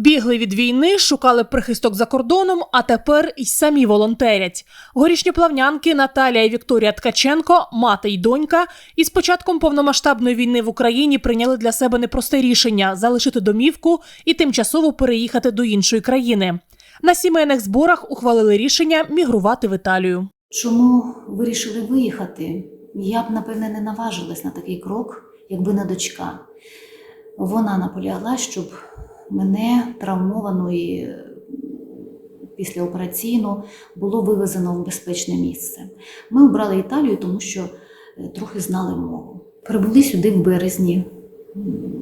Бігли від війни, шукали прихисток за кордоном, а тепер і самі волонтерять. Горішні плавнянки Наталія і Вікторія Ткаченко, мати й донька, із початком повномасштабної війни в Україні прийняли для себе непросте рішення залишити домівку і тимчасово переїхати до іншої країни. На сімейних зборах ухвалили рішення мігрувати в Італію. Чому вирішили виїхати? Я б, напевне, не наважилась на такий крок, якби не дочка. Вона наполягла, щоб мене травмовану і е, післяопераційно було вивезено в безпечне місце. Ми обрали Італію, тому що е, трохи знали мову. Прибули сюди в березні.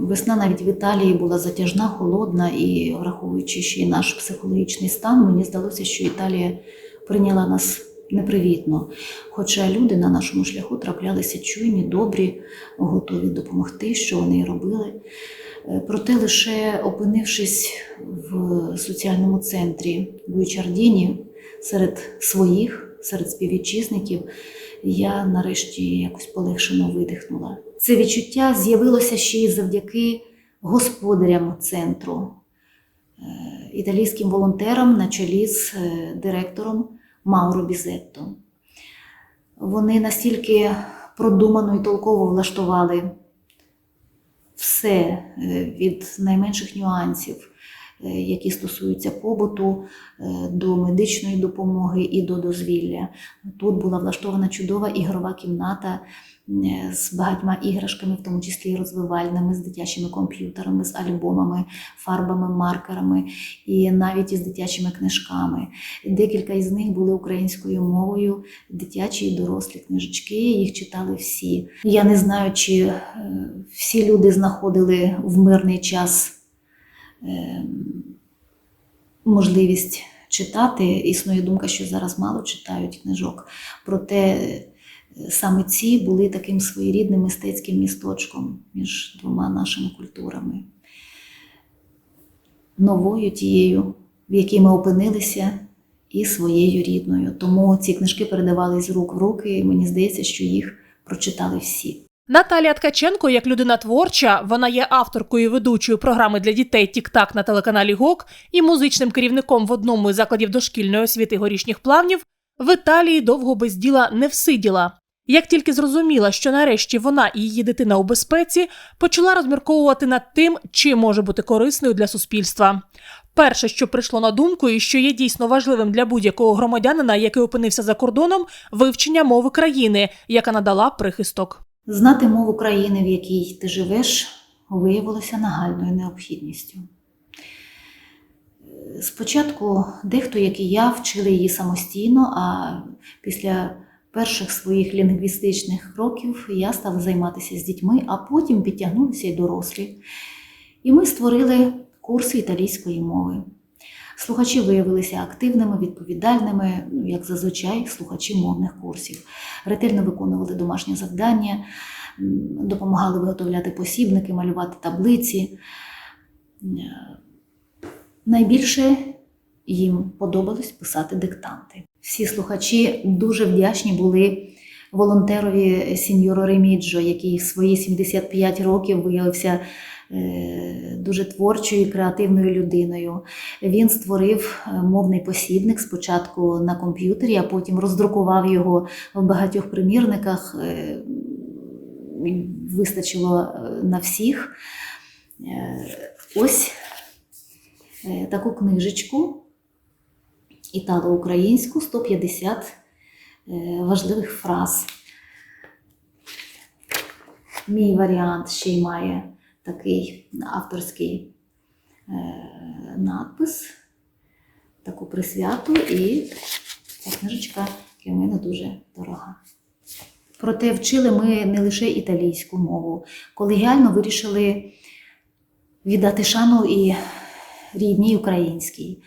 Весна навіть в Італії була затяжна, холодна, і враховуючи ще й наш психологічний стан, мені здалося, що Італія прийняла нас непривітно. Хоча люди на нашому шляху траплялися чуйні, добрі, готові допомогти, що вони робили. Е, Проте лише опинившись в соціальному центрі Гуйчардіні серед своїх, серед співвітчизників, я нарешті якось полегшено видихнула. Це відчуття з'явилося ще й завдяки господарям центру, е, італійським волонтерам на чолі з е, директором Мауро Бізетто. Вони настільки продумано і толково влаштували все е, від найменших нюансів, які стосуються побуту, е, до медичної допомоги і до дозвілля. Тут була влаштована чудова ігрова кімната е, з багатьма іграшками, в тому числі і розвивальними, з дитячими комп'ютерами, з альбомами, фарбами, маркерами і навіть із дитячими книжками. Декілька із них були українською мовою, дитячі і дорослі книжечки, їх читали всі. Я не знаю, чи е, всі люди знаходили в мирний час е, можливість читати. Існує думка, що зараз мало читають книжок. Проте е, саме ці були таким своєрідним мистецьким місточком між двома нашими культурами. Новою тією, в якій ми опинилися, і своєю рідною. Тому ці книжки передавались з рук в руки, і мені здається, що їх прочитали всі. Наталія Ткаченко, як людина творча, вона є авторкою і ведучою програми для дітей Тік-Так на телеканалі ГОК і музичним керівником в одному із закладів дошкільної освіти горішніх плавнів, в Італії довго без діла не всиділа. Як тільки зрозуміла, що нарешті вона і її дитина у безпеці, почала розмірковувати над тим, чим може бути корисною для суспільства. Перше, що прийшло на думку, і що є дійсно важливим для будь-якого громадянина, який опинився за кордоном, вивчення мови країни, яка надала прихисток. Знати мову країни, в якій ти живеш, виявилося нагальною необхідністю. Спочатку дехто, як і я, вчили її самостійно, а після перших своїх лінгвістичних кроків я стала займатися з дітьми, а потім підтягнулися й дорослі. І ми створили курси італійської мови. Слухачі виявилися активними, відповідальними, ну, як зазвичай, слухачі мовних курсів. Ретельно виконували домашні завдання, допомагали виготовляти посібники, малювати таблиці. Е, Найбільше їм подобалось писати диктанти. Всі слухачі дуже вдячні були волонтерові сіньоро Реміджо, який в свої 75 років виявився дуже творчою і креативною людиною. Він створив е, мовний посібник спочатку на комп'ютері, а потім роздрукував його в багатьох примірниках. е, Вистачило е, на всіх. Е, Ось е, таку книжечку італо-українську 150 е, важливих фраз. Мій варіант ще й має такий авторський е, надпис, таку присвяту, і ця книжечка для мене дуже дорога. Проте вчили ми не лише італійську мову, колегіально вирішили віддати шану і рідній українській.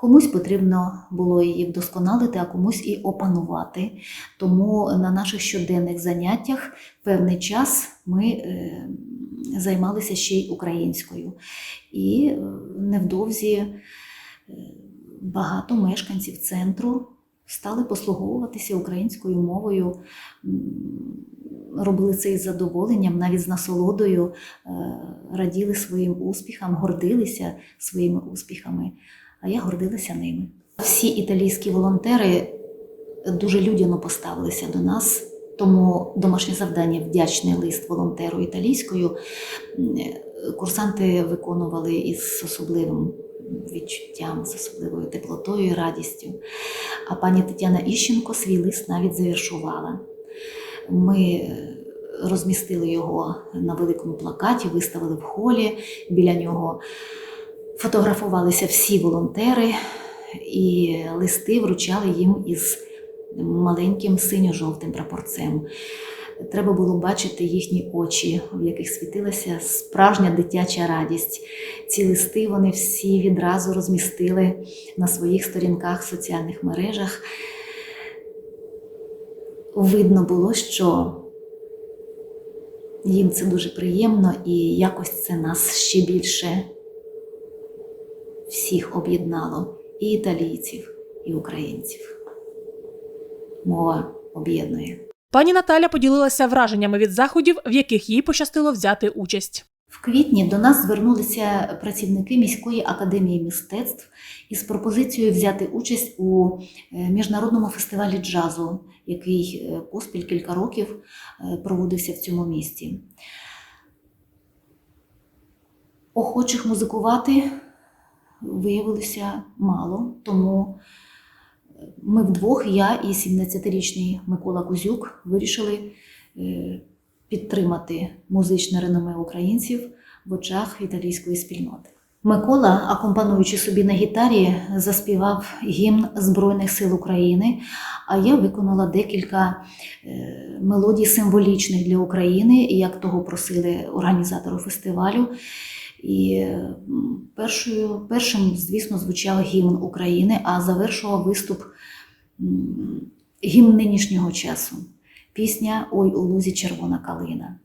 Комусь потрібно було її вдосконалити, а комусь і опанувати. Тому на наших щоденних заняттях певний час ми е, займалися ще й українською. І е, невдовзі е, багато мешканців центру стали послуговуватися українською мовою, робили це із задоволенням, навіть з насолодою, е, раділи своїм успіхам, гордилися своїми успіхами, а я гордилася ними. Всі італійські волонтери дуже людяно поставилися до нас. Тому домашнє завдання вдячний лист волонтеру італійською курсанти виконували із особливим відчуттям, з особливою теплотою і радістю. А пані Тетяна Іщенко свій лист навіть завершувала. Ми е, розмістили його на великому плакаті, виставили в холі. Біля нього фотографувалися всі волонтери, і листи вручали їм із маленьким синьо-жовтим прапорцем. Треба було бачити їхні очі, в яких світилася справжня дитяча радість. Ці листи вони всі відразу розмістили на своїх сторінках в соціальних мережах. Видно було, що їм це дуже приємно, і якось це нас ще більше всіх об'єднало і італійців, і українців. Мова об'єднує. Пані Наталя поділилася враженнями від заходів, в яких їй пощастило взяти участь. В квітні до нас звернулися працівники міської академії мистецтв із пропозицією взяти участь у е, міжнародному фестивалі джазу, який е, поспіль кілька років е, проводився в цьому місті. Охочих музикувати виявилося мало, тому ми вдвох, я і 17-річний Микола Кузюк, вирішили е, підтримати музичне реноме українців в очах італійської спільноти. Микола, акомпануючи собі на гітарі, заспівав гімн Збройних сил України, а я виконала декілька е, мелодій символічних для України, як того просили організатори фестивалю. І першою, першим, звісно, звучав гімн України, а завершував виступ гімн нинішнього часу. Пісня Ой у лузі червона калина.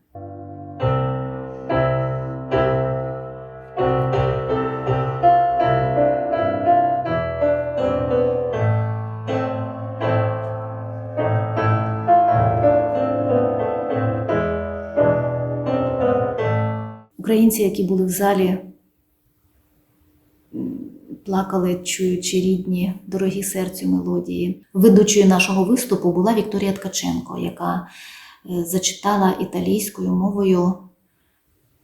Українці, які були в залі, плакали, чуючи рідні, дорогі серцю мелодії. Ведучою нашого виступу була Вікторія Ткаченко, яка е, зачитала італійською мовою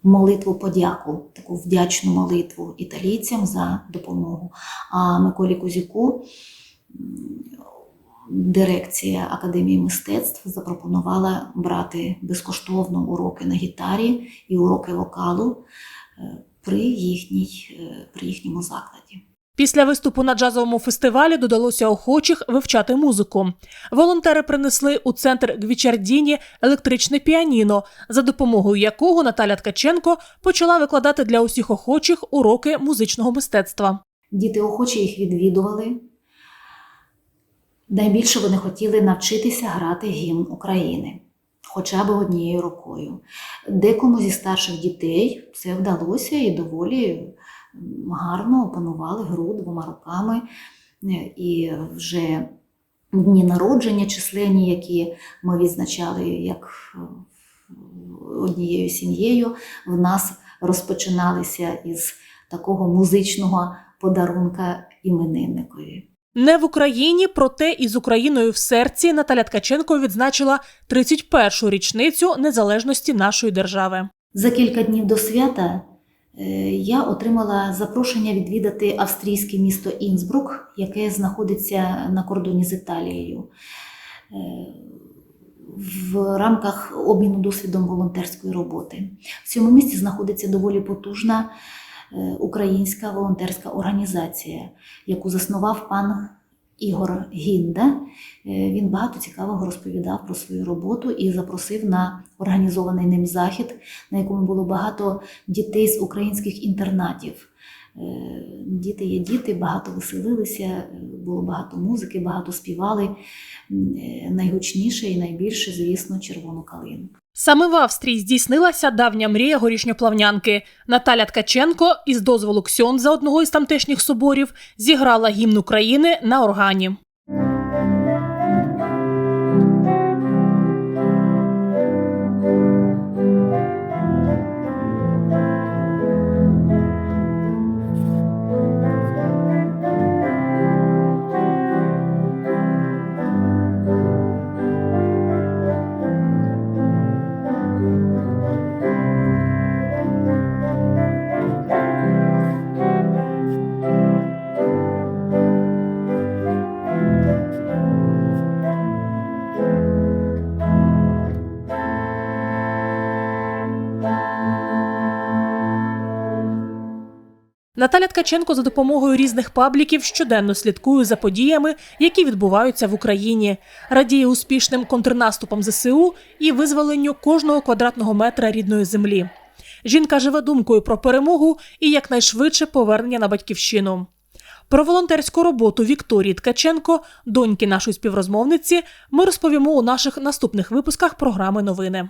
молитву подяку, таку вдячну молитву італійцям за допомогу. А Миколі Кузяку м, дирекція Академії мистецтв запропонувала брати безкоштовно уроки на гітарі і уроки вокалу е, при, їхній, е, при їхньому закладі. Після виступу на джазовому фестивалі додалося охочих вивчати музику. Волонтери принесли у центр Гвічардіні електричне піаніно, за допомогою якого Наталя Ткаченко почала викладати для усіх охочих уроки музичного мистецтва. Діти охоче їх відвідували. Найбільше вони хотіли навчитися грати гімн України, хоча б однією рукою. Декому зі старших дітей це вдалося і доволі гарно опанували гру двома руками. Е, І вже дні народження численні, які ми відзначали як е, однією сім'єю, в нас розпочиналися із такого музичного подарунка іменинникові. Не в Україні, проте із Україною в серці Наталя Ткаченко відзначила 31-шу річницю незалежності нашої держави. За кілька днів до свята е, я отримала запрошення відвідати австрійське місто Інсбрук, яке знаходиться на кордоні з Італією. Е, В рамках обміну досвідом волонтерської роботи. В цьому місті знаходиться доволі потужна українська волонтерська організація, яку заснував пан Ігор Гінда. Е, Він багато цікавого розповідав про свою роботу і запросив на організований ним захід, на якому було багато дітей з українських інтернатів. Е, Діти є діти, багато веселилися, було багато музики, багато співали. Е, Найгучніше і найбільше, звісно, червону калину. Саме в Австрії здійснилася давня мрія горішньоплавнянки. Наталя Ткаченко із дозволу Ксьондза одного із тамтешніх соборів зіграла гімн України на органі. Наталя Ткаченко за допомогою різних пабліків щоденно слідкує за подіями, які відбуваються в Україні, радіє успішним контрнаступам ЗСУ і визволенню кожного квадратного метра рідної землі. Жінка живе думкою про перемогу і якнайшвидше повернення на батьківщину. Про волонтерську роботу Вікторії Ткаченко, доньки нашої співрозмовниці, ми розповімо у наших наступних випусках програми новини.